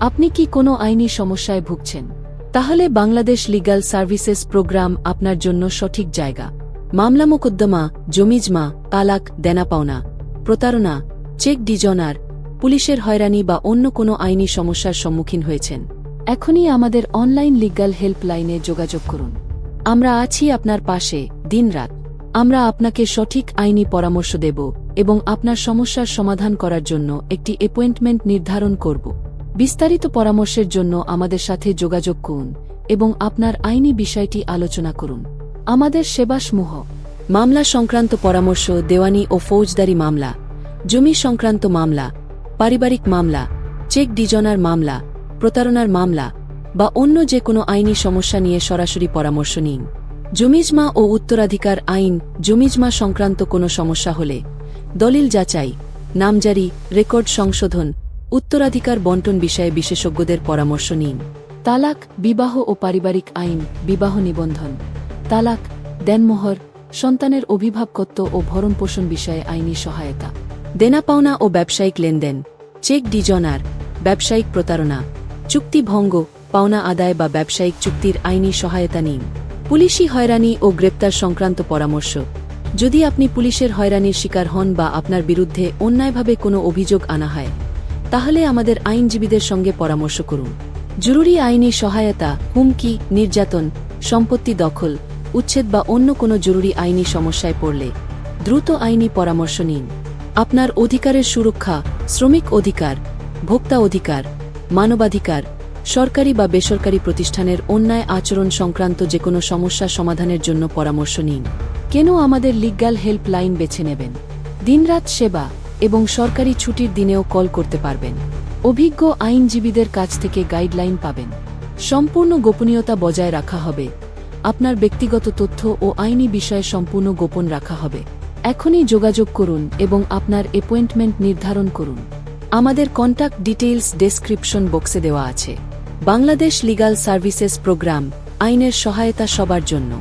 আপনি কি কোনো আইনি সমস্যায় ভুগছেন? তাহলে বাংলাদেশ লিগ্যাল সার্ভিসেস প্রোগ্রাম আপনার জন্য সঠিক জায়গা। মামলা মোকদ্দমা, জমিজমা, তালাক দেনা পাওনা প্রতারণা, চেক ডিজনার, পুলিশের হয়রানি বা অন্য কোনো আইনি সমস্যার সম্মুখীন হয়েছেন। এখনই আমাদের অনলাইন লিগ্যাল হেল্পলাইনে যোগাযোগ করুন। আমরা আছি আপনার পাশে দিনরাত। আমরা আপনাকে সঠিক আইনি পরামর্শ দেব এবং আপনার সমস্যার সমাধান করার জন্য একটি অ্যাপয়েন্টমেন্ট নির্ধারণ করব। বিস্তারিত পরামর্শের জন্য আমাদের সাথে যোগাযোগ করুন এবং আপনার আইনি বিষয়টি আলোচনা করুন। আমাদের সেবাসমূহ মামলা সংক্রান্ত পরামর্শ, দেওয়ানি ও ফৌজদারি মামলা, জমি সংক্রান্ত মামলা, পারিবারিক মামলা, চেক ডিজনার মামলা, প্রতারণার মামলা বা অন্য যে কোনো আইনি সমস্যা নিয়ে সরাসরি পরামর্শ নিন। জমিজমা ও উত্তরাধিকার আইন, জমিজমা সংক্রান্ত কোনো সমস্যা হলে দলিল যাচাই, নামজারি, রেকর্ড সংশোধন উত্তরাধিকার বন্টন বিষয়ে বিশেষজ্ঞদের পরামর্শ নিন। তালাক, বিবাহ ও পারিবারিক আইন, বিবাহ নিবন্ধন। তালাক, দেনমোহর, সন্তানের অভিভাবকত্ব ও ভরণপোষণ বিষয়ে আইনি সহায়তা। দেনা পাওনা ও ব্যবসায়িক লেনদেন। চেক ডিজনার, ব্যবসায়িক প্রতারণা। চুক্তি ভঙ্গ, পাওনা আদায় বা ব্যবসায়িক চুক্তির আইনি সহায়তা নিন। পুলিশি হয়রানি ও গ্রেপ্তার সংক্রান্ত পরামর্শ। যদি আপনি পুলিশের হয়রানির শিকার হন বা আপনার বিরুদ্ধে অন্যায়ভাবে কোনো অভিযোগ আনা হয় তাহলে আমাদের আইনজীবীদের সঙ্গে পরামর্শ করুন। জরুরি আইনি সহায়তা, হুমকি, নির্যাতন, সম্পত্তি দখল, উচ্ছেদ বা অন্য কোনো জরুরি আইনি সমস্যায় পড়লে দ্রুত আইনি পরামর্শ নিন। আপনার অধিকারের সুরক্ষা, শ্রমিক অধিকার, ভোক্তা অধিকার, মানবাধিকার, সরকারি বা বেসরকারি প্রতিষ্ঠানের অন্যায় আচরণ সংক্রান্ত যে কোনো সমস্যা সমাধানের জন্য পরামর্শ নিন। কেন আমাদের লিগ্যাল হেল্পলাইন বেছে নেবেন? দিনরাত সেবা এবং সরকারি ছুটির দিনেও কল করতে পারবেন। অভিজ্ঞ আইনজীবীদের কাছ থেকে গাইডলাইন পাবেন। সম্পূর্ণ গোপনীয়তা বজায় রাখা হবে। আপনার ব্যক্তিগত তথ্য ও আইনি বিষয়ে সম্পূর্ণ গোপন রাখা হবে। এখনই যোগাযোগ করুন এবং আপনার অ্যাপয়েন্টমেন্ট নির্ধারণ করুন। আমাদের কন্ট্যাক্ট ডিটেইলস ডেসক্রিপশন বক্সে দেওয়া আছে। বাংলাদেশ লিগাল সার্ভিসেস প্রোগ্রাম আইনের সহায়তা সবার জন্য।